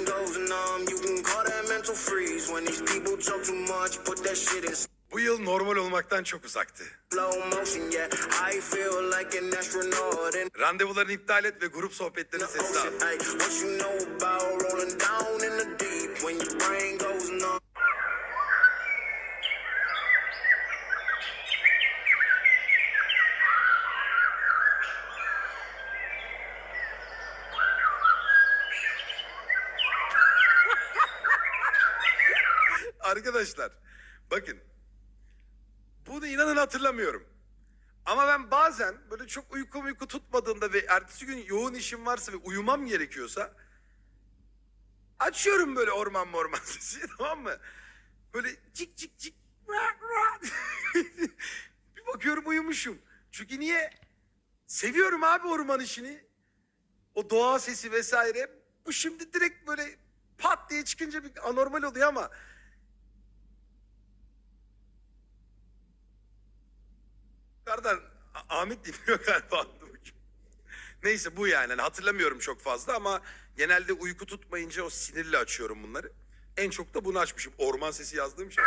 brain goes numb, you can call that mental freeze. When these people talk too much, put that shit in Bu yıl normal olmaktan çok uzaktı. slow motion. Yeah, I feel like an astronaut in Randevularını iptal et ve grup sohbetlerine the sesli al. ocean. Hey, what you know about rolling down in the deep when your brain goes numb? Arkadaşlar bakın bunu inanın hatırlamıyorum. Ama ben bazen böyle çok uyku uyku tutmadığında ve ertesi gün yoğun işim varsa ve uyumam gerekiyorsa açıyorum böyle orman morman sesi tamam mı? Böyle cik cik cik bir bakıyorum uyumuşum. Çünkü niye? Seviyorum abi orman işini. O doğa sesi vesaire. Bu şimdi direkt böyle pat diye çıkınca bir anormal oluyor ama A- Ahmet dinliyor galiba. Neyse bu yani. Hani hatırlamıyorum çok fazla ama genelde uyku tutmayınca o sinirle açıyorum bunları. En çok da bunu açmışım. Orman sesi yazdığım şey.